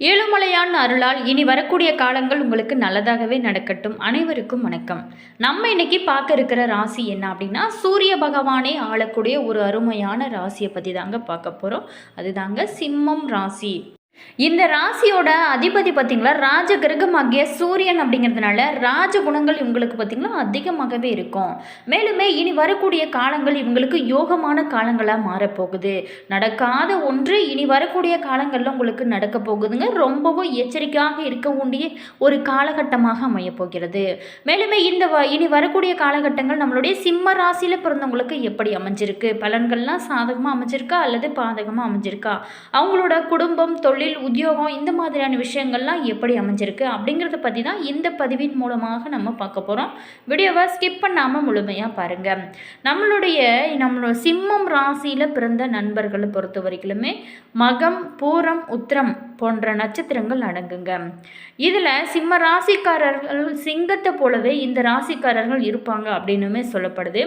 ஏழுமலையான் அருளால் இனி வரக்கூடிய காலங்கள் உங்களுக்கு நல்லதாகவே நடக்கட்டும். அனைவருக்கும் வணக்கம். நம்ம இன்னைக்கு பார்க்க இருக்கிற ராசி என்ன அப்படின்னா சூரிய பகவானே ஆளக்கூடிய ஒரு அருமையான ராசியை பற்றி தாங்க பார்க்க போகிறோம் அதுதாங்க சிம்மம் ராசி. இந்த ராசியோட அதிபதி பார்த்தீங்களா? ராஜ கிரகமாகிய சூரியன் அப்படிங்கிறதுனால ராஜ குணங்கள் இவங்களுக்கு பார்த்தீங்களா? அதிகமாகவே இருக்கும். மேலுமே இனி வரக்கூடிய காலங்கள் இவங்களுக்கு யோகமான காலங்களாக மாறப்போகுது. நடக்காத ஒன்று இனி வரக்கூடிய காலங்களில் உங்களுக்கு நடக்க போகுதுங்க. ரொம்பவும் எச்சரிக்கையாக இருக்க வேண்டிய ஒரு காலகட்டமாக அமையப்போகிறது. மேலுமே இந்த வ இனி வரக்கூடிய காலகட்டங்கள் நம்மளுடைய சிம்ம ராசியில் பிறந்தவங்களுக்கு எப்படி அமைஞ்சிருக்கு? பலன்கள்லாம் சாதகமாக அமைஞ்சிருக்கா? அல்லது பாதகமாக அமைஞ்சிருக்கா? அவங்களோட குடும்பம் தொழில் உத்தியோகம் இந்த மாதிரியான விஷயங்கள்லாம் எப்படி அமைஞ்சிருக்கு அப்படிங்கிறத பற்றி தான் இந்த பதிவின் மூலமாக நம்ம பார்க்க போகிறோம் வீடியோவை ஸ்கிப் பண்ணாமல் முழுமையாக பாருங்கள் நம்மளுடைய நம்மளோட சிம்மம் ராசியில் பிறந்த நண்பர்களை பொறுத்த வரைக்குமே மகம் பூரம் உத்திரம் போன்ற நட்சத்திரங்கள் அடங்குங்க. இதில் சிம்ம ராசிக்காரர்கள் சிங்கத்தை போலவே இந்த ராசிக்காரர்கள் இருப்பாங்க அப்படின்னுமே சொல்லப்படுது.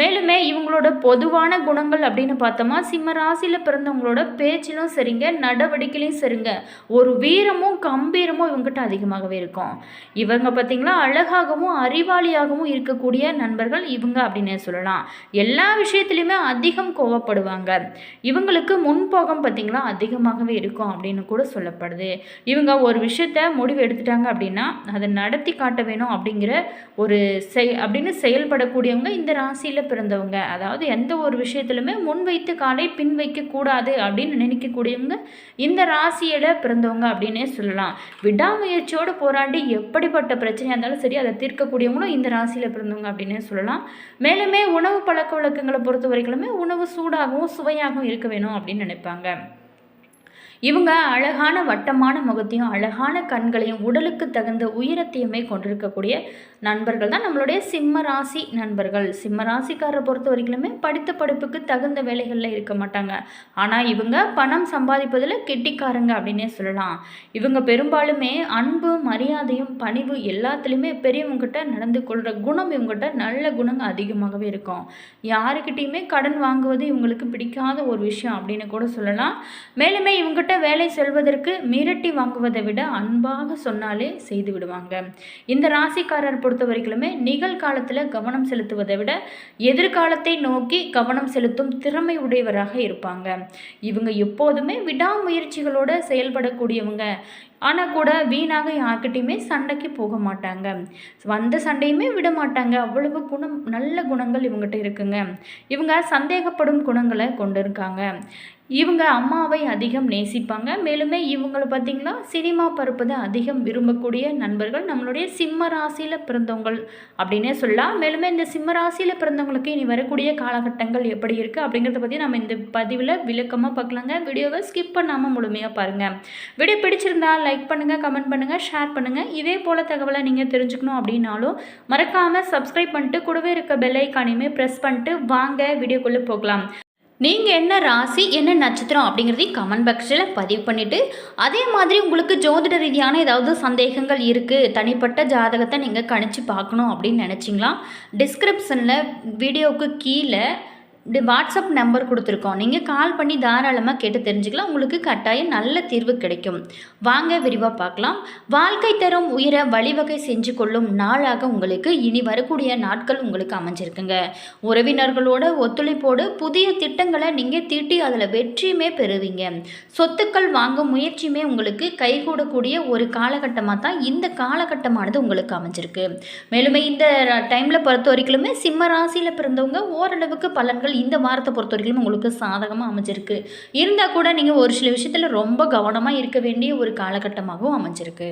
மேலுமே இவங்களோட பொதுவான குணங்கள் அப்படின்னு பார்த்தோமா சிம்ம ராசியில் பிறந்தவங்களோட பேச்சிலும் சரிங்க நடவடிக்கையிலும் சரிங்க. ஒரு வீரமும் கம்பீரமும் இவங்ககிட்ட அதிகமாகவே இருக்கும். இவங்க பார்த்திங்களா அழகாகவும் அறிவாளியாகவும் இருக்கக்கூடிய நண்பர்கள் இவங்க அப்படின்னு சொல்லலாம். எல்லா விஷயத்துலையுமே அதிகம் கோவப்படுவாங்க. இவங்களுக்கு முன்போகம் பார்த்திங்களா அதிகமாகவே இருக்கும் அப்படின்னு கூட சொல்லப்படுது. இவங்க ஒரு விஷயத்த முடிவு எடுத்துட்டாங்க அப்படின்னா அதை நடத்தி காட்ட வேணும் அப்படிங்கிற ஒரு செய் அப்படின்னு செயல்படக்கூடியவங்க இந்த ராசியில் பிறந்தவங்க. அதாவது எந்த ஒரு விஷயத்துலையுமே முன் வைத்து காலை பின் வைக்கக்கூடாது அப்படின்னு நினைக்கக்கூடியவங்க இந்த ராசியில் பிறந்தவங்க அப்படின்னே சொல்லலாம். விடாமுயற்சியோடு போராடி எப்படிப்பட்ட பிரச்சனையாக இருந்தாலும் சரி அதை தீர்க்கக்கூடியவங்களும் இந்த ராசியில் பிறந்தவங்க அப்படின்னே சொல்லலாம். மேலுமே உணவு பழக்க வழக்கங்களை பொறுத்த வரைக்குமே உணவு சூடாகவும் சுவையாகவும் இருக்க வேணும் அப்படின்னு நினைப்பாங்க. இவங்க அழகான வட்டமான முகத்தையும் அழகான கண்களையும் உடலுக்கு தகுந்த உயரத்தையுமே கொண்டிருக்கக்கூடிய நண்பர்கள் தான் நம்மளுடைய சிம்ம ராசி நண்பர்கள். சிம்ம ராசிக்காரரை பொறுத்த வரைக்குமே படித்த படிப்புக்கு தகுந்த வேலைகளில் இருக்க மாட்டாங்க. ஆனால் இவங்க பணம் சம்பாதிப்பதில் கெட்டிக்காரங்க அப்படின்னே சொல்லலாம். இவங்க பெரும்பாலுமே அன்பு மரியாதையும் பணிவு எல்லாத்துலேயுமே பெரியவங்ககிட்ட நடந்து கொள்கிற குணம் இவங்ககிட்ட நல்ல குணங்கள் அதிகமாகவே இருக்கும். யாருக்கிட்டேயுமே கடன் வாங்குவது இவங்களுக்கு பிடிக்காத ஒரு விஷயம் அப்படின்னு கூட சொல்லலாம். மேலுமே இவங்ககிட்ட வேலை செல்வதற்கு மிரட்டி வாங்குவதை விட அன்பாக சொன்னாலே செய்து விடுவாங்க. இந்த ராசிக்காரர் பொறுத்த வரைக்குமே நிகழ்காலத்தில் கவனம் செலுத்துவதை விட எதிர்காலத்தை நோக்கி கவனம் செலுத்தும் திறமை உடையவராக இருப்பாங்க. இவங்க எப்போதுமே விடாமுயற்சிகளோடு செயல்படக்கூடியவங்க. ஆனால் கூட வீணாக யார்கிட்டையுமே சண்டைக்கு போக மாட்டாங்க. வந்த சண்டையுமே விட மாட்டாங்க. அவ்வளவு குணம் நல்ல குணங்கள் இவங்ககிட்ட இருக்குங்க. இவங்க சந்தேகப்படும் குணங்களை கொண்டு இருக்காங்க இவங்க அம்மாவை அதிகம் நேசிப்பாங்க. மேலுமே இவங்களை பார்த்திங்கன்னா சினிமா பருப்பதை அதிகம் விரும்பக்கூடிய நண்பர்கள் நம்மளுடைய சிம்ம ராசியில் பிறந்தவங்கள் அப்படின்னே சொல்லலாம். மேலுமே இந்த சிம்ம ராசியில் பிறந்தவங்களுக்கு இனி வரக்கூடிய காலகட்டங்கள் எப்படி இருக்குது அப்படிங்கிறத பற்றி நம்ம இந்த பதிவில் விளக்கமாக பார்க்கலாங்க. வீடியோவை ஸ்கிப் பண்ணாமல் முழுமையாக பாருங்கள் வீடியோ பிடிச்சிருந்தா லைக் பண்ணுங்கள் கமெண்ட் பண்ணுங்கள் ஷேர் பண்ணுங்கள் இதே போல் தகவலை நீங்கள் தெரிஞ்சுக்கணும் அப்படின்னாலும் மறக்காமல் சப்ஸ்கிரைப் பண்ணிட்டு கூடவே இருக்க பெல் ஐக்கானையுமே ப்ரெஸ் பண்ணிட்டு வாங்க வீடியோக்குள்ளே போகலாம். நீங்கள் என்ன ராசி என்ன நட்சத்திரம் அப்படிங்கிறதையும் கமெண்ட் பாக்ஸில் பதிவு பண்ணிவிட்டு அதே மாதிரி உங்களுக்கு ஜோதிட ரீதியான ஏதாவது சந்தேகங்கள் இருக்குது தனிப்பட்ட ஜாதகத்தை நீங்கள் கணிச்சு பார்க்கணும் அப்படின்னு நினச்சிங்களா? டிஸ்கிரிப்ஷனில் வீடியோவுக்கு கீழே வாட்ஸ்அப் நம்பர் கொடுத்துருக்கோம். நீங்கள் கால் பண்ணி தாராளமாக கேட்டு தெரிஞ்சுக்கலாம். உங்களுக்கு கட்டாயம் நல்ல தீர்வு கிடைக்கும். வாங்க விரிவாக பார்க்கலாம். வாழ்க்கை தரும் உயிரை வழிவகை செஞ்சு கொள்ளும் நாளாக உங்களுக்கு இனி வரக்கூடிய நாட்கள் உங்களுக்கு அமைஞ்சிருக்குங்க. உறவினர்களோட ஒத்துழைப்போடு புதிய திட்டங்களை நீங்கள் தீட்டி அதில் வெற்றியுமே பெறுவீங்க. சொத்துக்கள் வாங்கும் முயற்சியுமே உங்களுக்கு கைகூடக்கூடிய ஒரு காலகட்டமாக தான் இந்த காலகட்டமானது உங்களுக்கு அமைஞ்சிருக்கு. மேலுமே இந்த டைமில் பொறுத்த வரைக்குமே சிம்ம ராசியில் பிறந்தவங்க ஓரளவுக்கு பலன்கள் இந்த வாரத்தை பொறுத்த வரைக்கும் உங்களுக்கு சாதகமாக அமைஞ்சிருக்கு. இருந்தால் கூட நீங்கள் ஒரு சில விஷயத்தில் ரொம்ப கவனமாக இருக்க வேண்டிய ஒரு காலகட்டமாகவும் அமைஞ்சிருக்கு.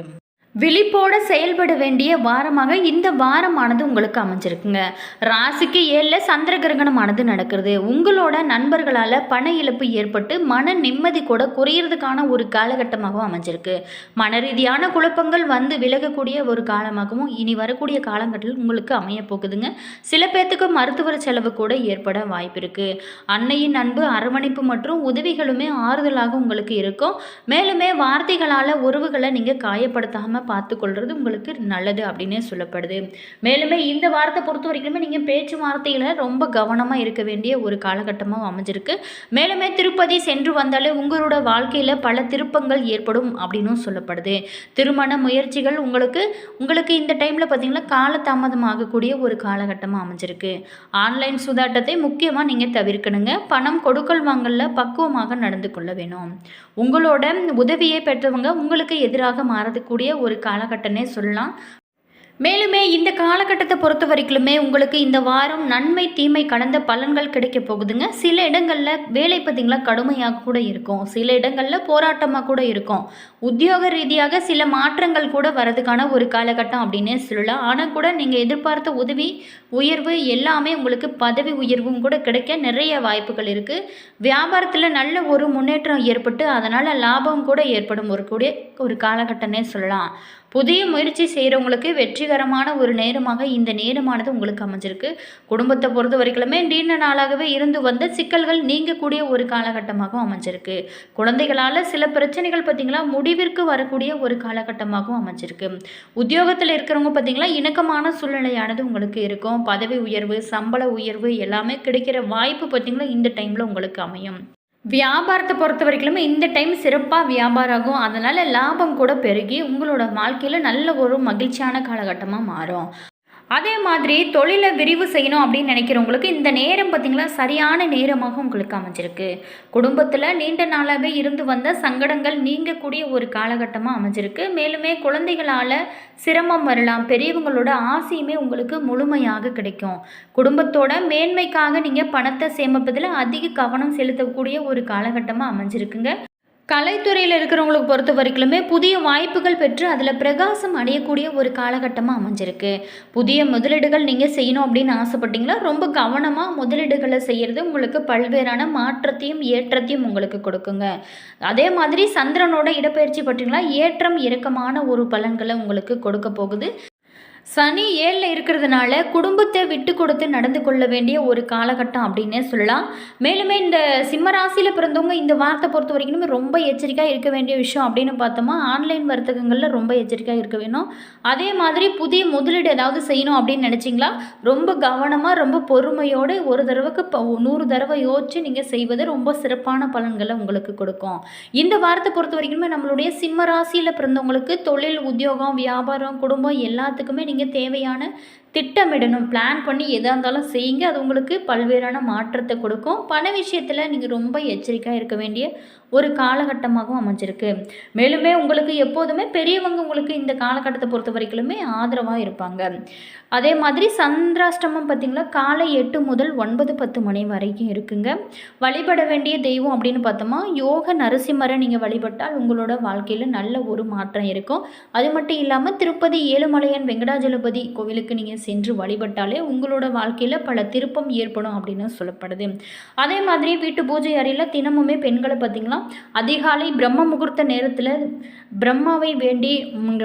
விழிப்போட செயல்பட வேண்டிய வாரமாக இந்த வாரமானது உங்களுக்கு அமைஞ்சிருக்குங்க. ராசிக்கு ஏழில் சந்திர கிரகணமானது நடக்கிறது. உங்களோட நண்பர்களால் பண இழப்பு ஏற்பட்டு மன நிம்மதி கூட குறையிறதுக்கான ஒரு காலகட்டமாகவும் அமைஞ்சிருக்கு. மன ரீதியான குழப்பங்கள் வந்து விலகக்கூடிய ஒரு காலமாகவும் இனி வரக்கூடிய காலகட்டத்தில் உங்களுக்கு அமைய போகுதுங்க. சில பேர்த்துக்கு மருத்துவ செலவு கூட ஏற்பட வாய்ப்பு இருக்குது அன்னையின் அன்பு அரவணைப்பு மற்றும் உதவிகளுமே ஆறுதலாக உங்களுக்கு இருக்கும். மேலுமே வார்த்தைகளால் உறவுகளை நீங்கள் காயப்படுத்தாமல் பார்த்துக்கொள்வது உங்களுக்கு நல்லது அப்படின்னே சொல்லப்படுது. மேலுமே இந்த வாரத்தை பொறுத்த வரைக்குமே நீங்கள் பேச்சுவார்த்தையில் ரொம்ப கவனமாக இருக்க வேண்டிய ஒரு காலகட்டமாக அமைஞ்சிருக்கு. மேலுமே திருப்பதி சென்று வந்தாலே உங்களோட வாழ்க்கையில் பல திருப்பங்கள் ஏற்படும் அப்படின்னும் சொல்லப்படுது. திருமண முயற்சிகள் உங்களுக்கு உங்களுக்கு இந்த டைமில் பார்த்தீங்கன்னா காலதாமதமாகக்கூடிய ஒரு காலகட்டமாக அமைஞ்சிருக்கு. ஆன்லைன் சூதாட்டத்தை முக்கியமாக நீங்கள் தவிர்க்கணுங்க. பணம் கொடுக்கல் வாங்கலில் பக்குவமாக நடந்து கொள்ள வேணும். உங்களோட உதவியை பெற்றவங்க உங்களுக்கு எதிராக மாறக்கூடிய ஒரு காலகட்டனே சொல்லலாம். மேலுமே இந்த காலகட்டத்தை பொறுத்த வரைக்குமே உங்களுக்கு இந்த வாரம் நன்மை தீமை கலந்த பலன்கள் கிடைக்க போகுதுங்க. சில இடங்களில் வேலை பார்த்திங்களா கடுமையாக கூட இருக்கும். சில இடங்களில் போராட்டமாக கூட இருக்கும். உத்தியோக ரீதியாக சில மாற்றங்கள் கூட வரதுக்கான ஒரு காலகட்டம் அப்படின்னே சொல்லலாம். ஆனால் கூட நீங்கள் எதிர்பார்த்த உதவி உயர்வு எல்லாமே உங்களுக்கு பதவி உயர்வும் கூட கிடைக்க நிறைய வாய்ப்புகள் இருக்குது வியாபாரத்தில் நல்ல ஒரு முன்னேற்றம் ஏற்பட்டு அதனால் லாபம் கூட ஏற்படும் ஒரு கூடிய ஒரு காலகட்டம்னே சொல்லலாம். புதிய முயற்சி செய்கிறவங்களுக்கு வெற்றிகரமான ஒரு நேரமாக இந்த நேரமானது உங்களுக்கு அமைஞ்சிருக்கு. குடும்பத்தை பொறுத்த வரைக்குமே நீண்ட நாளாகவே இருந்து வந்த சிக்கல்கள் நீங்கக்கூடிய ஒரு காலகட்டமாகவும் அமைஞ்சிருக்கு. குழந்தைகளால் சில பிரச்சனைகள் பார்த்திங்களா முடிவிற்கு வரக்கூடிய ஒரு காலகட்டமாகவும் அமைஞ்சிருக்கு. உத்தியோகத்தில் இருக்கிறவங்க பார்த்திங்களா இணக்கமான சூழ்நிலையானது உங்களுக்கு இருக்கும். பதவி உயர்வு சம்பள உயர்வு எல்லாமே கிடைக்கிற வாய்ப்பு பார்த்திங்களா இந்த டைமில் உங்களுக்கு அமையும். வியாபாரத்தை பொறுத்த வரைக்குமே இந்த டைம் சிறப்பாக வியாபாரம் ஆகும் அதனால் லாபம் கூட பெருகி உங்களோட வாழ்க்கையில் நல்ல ஒரு மகிழ்ச்சியான காலகட்டமாக மாறும். அதே மாதிரி தொழிலை விரிவு செய்யணும் அப்படின்னு நினைக்கிறவங்களுக்கு இந்த நேரம் பார்த்திங்களா சரியான நேரமாக உங்களுக்கு அமைஞ்சிருக்கு. குடும்பத்தில் நீண்ட நாளாகவே இருந்து வந்த சங்கடங்கள் நீங்கக்கூடிய ஒரு காலகட்டமாக அமைஞ்சிருக்கு. மேலுமே குழந்தைகளால் சிரமம் வரலாம் பெரியவங்களோட ஆசையுமே உங்களுக்கு முழுமையாக கிடைக்கும். குடும்பத்தோட மேன்மைக்காக நீங்கள் பணத்தை சேமிப்பதில் அதிக கவனம் செலுத்தக்கூடிய ஒரு காலகட்டமாக அமைஞ்சிருக்குங்க. கலைத்துறையில் இருக்கிறவங்களுக்கு பொறுத்த வரைக்குமே புதிய வாய்ப்புகள் பெற்று அதில் பிரகாசம் அடையக்கூடிய ஒரு காலகட்டமாக அமைஞ்சிருக்கு. புதிய முதலீடுகள் நீங்கள் செய்யணும் அப்படின்னு ஆசைப்பட்டீங்களா? ரொம்ப கவனமாக முதலீடுகளை செய்கிறது உங்களுக்கு பல்வேறான மாற்றத்தையும் ஏற்றத்தையும் உங்களுக்கு கொடுக்குங்க. அதே மாதிரி சந்திரனோட இடப்பெயர்ச்சி பற்றிங்களா? ஏற்றம் இறக்கமான ஒரு பலன்களை உங்களுக்கு கொடுக்க போகுது. சனி ஏழில் இருக்கிறதுனால குடும்பத்தை விட்டு கொடுத்து நடந்து கொள்ள வேண்டிய ஒரு காலகட்டம் அப்படின்னே சொல்லலாம். மேலுமே இந்த சிம்ம ராசியில் பிறந்தவங்க இந்த வார்த்தை பொறுத்த வரைக்கும் ரொம்ப எச்சரிக்கையாக இருக்க வேண்டிய விஷயம் அப்படின்னு பார்த்தோமா ஆன்லைன் வர்த்தகங்களில் ரொம்ப எச்சரிக்கையாக இருக்க வேணும். அதே மாதிரி புதிய முதலீடு ஏதாவது செய்யணும் அப்படின்னு நினச்சிங்களா? ரொம்ப கவனமாக ரொம்ப பொறுமையோடு ஒரு தடவைக்கு நூறு தடவை யோசிச்சு நீங்கள் செய்வது ரொம்ப சிறப்பான பலன்களை உங்களுக்கு கொடுக்கும். இந்த வாரத்தை பொறுத்த வரைக்குமே நம்மளுடைய சிம்ம ராசியில் பிறந்தவங்களுக்கு தொழில் உத்தியோகம் வியாபாரம் குடும்பம் எல்லாத்துக்குமே நீங்கள் தேவையான திட்டமிடணும் பிளான் பண்ணி எதாக இருந்தாலும் செய்யுங்க. அது உங்களுக்கு பல்வேறான மாற்றத்தை கொடுக்கும். பண விஷயத்தில் நீங்கள் ரொம்ப எச்சரிக்கையாக இருக்க வேண்டிய ஒரு காலகட்டமாகவும் அமைஞ்சிருக்கு. மேலுமே உங்களுக்கு எப்போதுமே பெரியவங்க உங்களுக்கு இந்த காலகட்டத்தை பொறுத்த வரைக்குமே ஆதரவாக இருப்பாங்க. அதே மாதிரி சந்திராஷ்டமம் பார்த்திங்களா காலை எட்டு முதல் ஒன்பது பத்து மணி வரைக்கும் இருக்குங்க. வழிபட வேண்டிய தெய்வம் அப்படின்னு பார்த்தோமா யோக நரசிம்மரை நீங்கள் வழிபட்டால் உங்களோட வாழ்க்கையில் நல்ல ஒரு மாற்றம் இருக்கும். அது மட்டும் இல்லாமல் திருப்பதி ஏழுமலையான் வெங்கடாஜலபதி கோவிலுக்கு நீங்கள் சென்று வழிபட்டாலே உங்களோட வாழ்க்கையில் பல திருப்பம் ஏற்படும் அப்படின்னு சொல்லப்படுது. அதே மாதிரி வீட்டு பூஜை அறையில் தினமுமே பெண்களை பார்த்திங்களா? அதிகாலை பிரம்ம முகூர்த்த நேரத்தில் பிரம்மாவை வேண்டி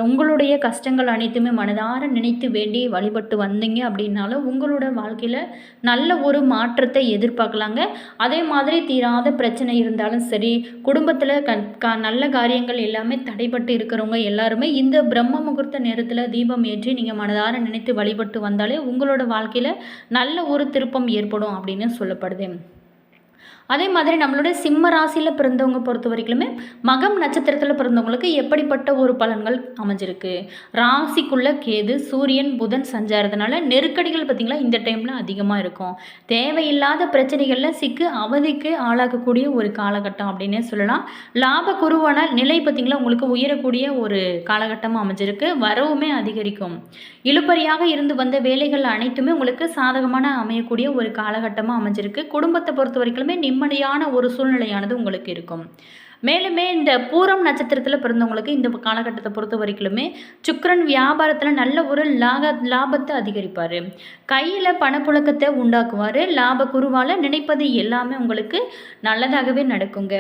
உங்களுடைய கஷ்டங்கள் அனைத்துமே மனதார நினைத்து வேண்டி வழிபட்டு வந்தீங்க அப்படின்னாலும் உங்களோட வாழ்க்கையில் நல்ல ஒரு மாற்றத்தை எதிர்பார்க்கலாங்க. அதே மாதிரி தீராத பிரச்சனை இருந்தாலும் சரி குடும்பத்தில் க க நல்ல காரியங்கள் எல்லாமே தடைப்பட்டு இருக்கிறவங்க எல்லாருமே இந்த பிரம்ம முகூர்த்த நேரத்தில் தீபம் ஏற்றி நீங்கள் மனதார நினைத்து வழிபட்டு வந்தாலே உங்களோட வாழ்க்கையில் நல்ல ஒரு திருப்பம் ஏற்படும் அப்படின்னு சொல்லப்படுது. அதே மாதிரி நம்மளுடைய சிம்ம ராசியில் பிறந்தவங்க பொறுத்த வரைக்குமே மகம் நட்சத்திரத்தில் பிறந்தவங்களுக்கு எப்படிப்பட்ட ஒரு பலன்கள் அமைஞ்சிருக்கு? ராசிக்குள்ள கேது சூரியன் புதன் சஞ்சாரத்தினால நெருக்கடிகள் பார்த்திங்களா இந்த டைமில் அதிகமாக இருக்கும். தேவையில்லாத பிரச்சனைகளில் சிக்கு அவதிக்கு ஆளாகக்கூடிய ஒரு காலகட்டம் அப்படின்னே சொல்லலாம். லாப குருவான நிலை பார்த்திங்களா உங்களுக்கு உயரக்கூடிய ஒரு காலகட்டமாக அமைஞ்சிருக்கு. வரவுமே அதிகரிக்கும். இழுபறியாக இருந்து வந்த வேலைகள் அனைத்துமே உங்களுக்கு சாதகமான அமையக்கூடிய ஒரு காலகட்டமாக அமைஞ்சிருக்கு. குடும்பத்தை பொறுத்த வரைக்குமே நிம்ம நிம்மதியான ஒரு சூழ்நிலையானது உங்களுக்கு இருக்கும். மேலுமே இந்த பூரம் நட்சத்திரத்தில் பிறந்தவங்களுக்கு இந்த காலகட்டத்தை பொறுத்த வரைக்குமே சுக்கரன் வியாபாரத்தில் நல்ல ஒரு லாக லாபத்தை அதிகரிப்பார். கையில் பணப்புழக்கத்தை உண்டாக்குவார். லாப குருவால் நினைப்பது எல்லாமே உங்களுக்கு நல்லதாகவே நடக்குங்க.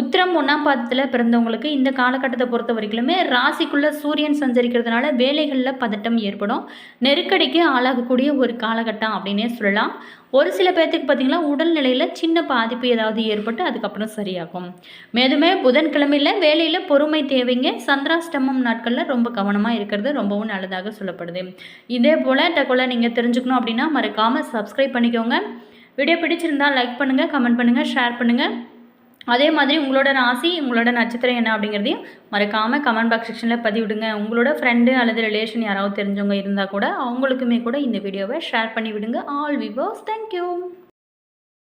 உத்திரம் ஒன்றாம் பாதத்தில் பிறந்தவங்களுக்கு இந்த காலகட்டத்தை பொறுத்த வரைக்குமே ராசிக்குள்ளே சூரியன் சஞ்சரிக்கிறதுனால வேலைகளில் பதட்டம் ஏற்படும். நெருக்கடிக்கு ஆளாகக்கூடிய ஒரு காலகட்டம் அப்படின்னே சொல்லலாம். ஒரு சில பேர்த்துக்கு பார்த்திங்கன்னா உடல்நிலையில் சின்ன பாதிப்பு ஏதாவது ஏற்பட்டு அதுக்கப்புறம் சரியாகும். மேதுமே புதன்கிழமையில் வேலையில் பொறுமை தேவைங்க. சந்திராஷ்டமம் நாட்களில் ரொம்ப கவனமாக இருக்கிறது ரொம்பவும் நல்லதாக சொல்லப்படுது. இதே போல் தகவலை நீங்கள் தெரிஞ்சுக்கணும் அப்படின்னா மறக்காமல் சப்ஸ்கிரைப் பண்ணிக்கோங்க. வீடியோ பிடிச்சிருந்தால் லைக் பண்ணுங்கள் கமெண்ட் பண்ணுங்கள் ஷேர் பண்ணுங்கள் அதே மாதிரி உங்களோட ராசி உங்களோட நட்சத்திரம் என்ன அப்படிங்கிறதையும் மறக்காமல் கமெண்ட் பாக்ஸ் செக்ஷனில் பதிவிடுங்க. உங்களோட ஃப்ரெண்டு அல்லது ரிலேஷன் யாராவது தெரிஞ்சவங்க இருந்தால் கூட அவங்களுக்குமே கூட இந்த வீடியோவை ஷேர் பண்ணி விடுங்க ஆல் விவோஸ் தேங்க்யூ